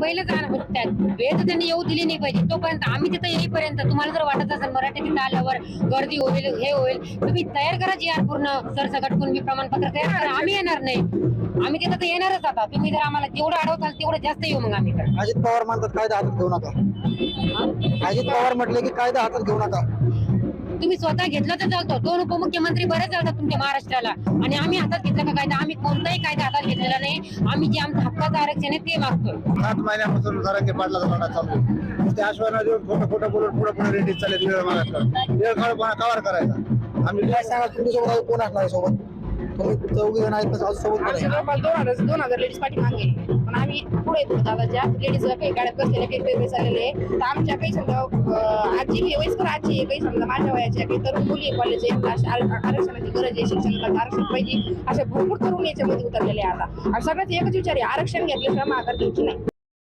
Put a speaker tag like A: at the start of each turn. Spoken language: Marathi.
A: पहिलेच आण- त्या- वेळ तर त्यांनी येऊ दिली नाही पाहिजे. तोपर्यंत आम्ही तिथं येईपर्यंत तुम्हाला जर वाटत असेल मराठी तिथं आल्यावर गर्दी होईल हे होईल तुम्ही तयार करा जी आर पूर्ण. सरसकट कुणबी प्रमाणपत्र तयार करा. आम्ही येणार नाही. आम्ही तिथं तर येणारच आता. तुम्ही जर आम्हाला जेवढं अडवताल तेवढं जास्त येऊ मग आम्ही.
B: अजित पवार म्हणतात कायदा हातात घेऊ नका. अजित पवार म्हटले की कायदा हातात घेऊ नका.
A: स्वतः घेतलं तर चालतो. दोन उपमुख्यमंत्री बरेच चालतात तुमच्या महाराष्ट्राला. आणि आम्ही हातात घेतला का कायदा? आम्ही कोणताही कायदा हातात घेतलेला नाही. आम्ही जे आमचं हक्काचं आरक्षण आहे ते मागतोय.
C: सात महिन्यापासून जरांगे पाटलाचा लढा चालू ते आश्वासन देऊन खोटं खोटं बोलून पुढे पुढे रेडी चालले वेळ वेळ काढून कव्हर करायचा? आम्ही
B: काय सांगा तुमच्यासोबत कोण असणार सोबत? चौघी जण आहेत सोबत आहे
D: जवळपास दोन हजार दोन हजार लेडीज पाठी मागे पण आम्ही पुढे येतो दादा ज्या लेडीज काही गाड्यात बसलेल्या काही वेगळे चाललेले आहे. तर आमच्या काही समजा अं, आजी आहे, वयस्कर आजी आहे काही समजा माझ्या वयाच्या काही तरुण मुली आहे कॉलेज आहे अशा आर- आरक्षणाची गरज आहे शिक्षणाला आरक्षण पाहिजे. अशा भरपूर तरुण याच्यामध्ये उतरलेले आहे आता. आणि सगळ्यात एकच विचार आहे आरक्षण घेतल्याशिवाय माघार घ्यायची नाही.